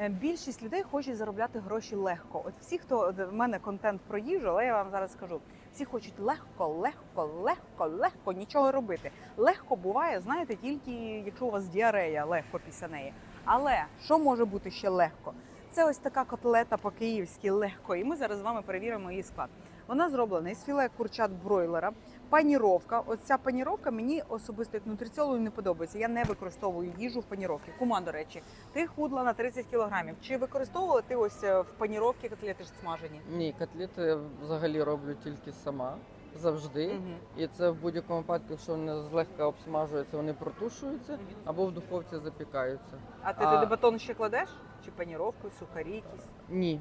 Е, Більшість людей хочуть заробляти гроші легко. От всі, хто в мене контент про їжу, але я вам зараз скажу, всі хочуть легко, легко, легко, легко нічого робити. Легко буває, знаєте, тільки якщо у вас діарея легко після неї. Але що може бути ще легко? Це ось така котлета по-київськи легко. І ми зараз з вами перевіримо її склад. Вона зроблена із філе курчат бройлера, паніровка. Ось ця паніровка мені особисто як нутриціологу не подобається. Я не використовую їжу в паніровці. Кума, до речі, ти худла на 30 кілограмів. Чи використовувала ти ось е, в паніровці котлети ж смажені? Ні, котлети взагалі роблю тільки сама завжди. І це в будь-якому випадку, якщо вони злегка обсмажуються, вони протушуються або в духовці запікаються. А ти А- туди батон ще кладеш? Чи паніровку, сухарі якісь? Ні,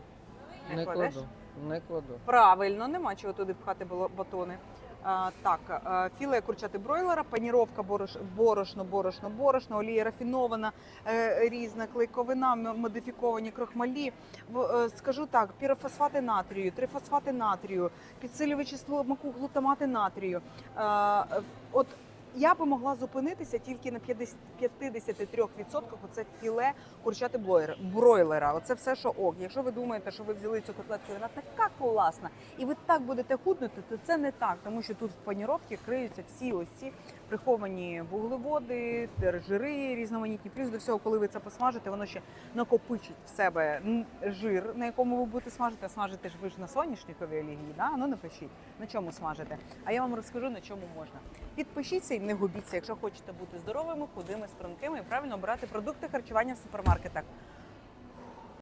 Не не, кладеш? кладу. Не кладу. Правильно, нема чого туди пхати було- батони. Так, філе курчати бройлера, паніровка борош, борошно, борошно, борошно, олія рафінована, е, різна клейковина, модифіковані крохмалі. Е, скажу так, пірофосфати натрію, трифосфати натрію, підсилювачі смаку глутамати натрію. Е, от я би могла зупинитися тільки на 50, 53% оце філе курчати бройлера. Оце все, що ок. Якщо ви думаєте, що ви взяли цю котлетку, вона така класна, і ви так будете худнути, то це не так, тому що тут в паніровці криються всі ось ці приховані вуглеводи, жири різноманітні. Плюс до всього, коли ви це посмажите, воно ще накопичить в себе жир, на якому ви будете смажити. А смажите ж ви ж на соняшниковій олії, да? ну напишіть, на чому смажите. А я вам розкажу, на чому можна. Підпишіться не губіться, якщо хочете бути здоровими, худими, стрункими і правильно обирати продукти харчування в супермаркетах.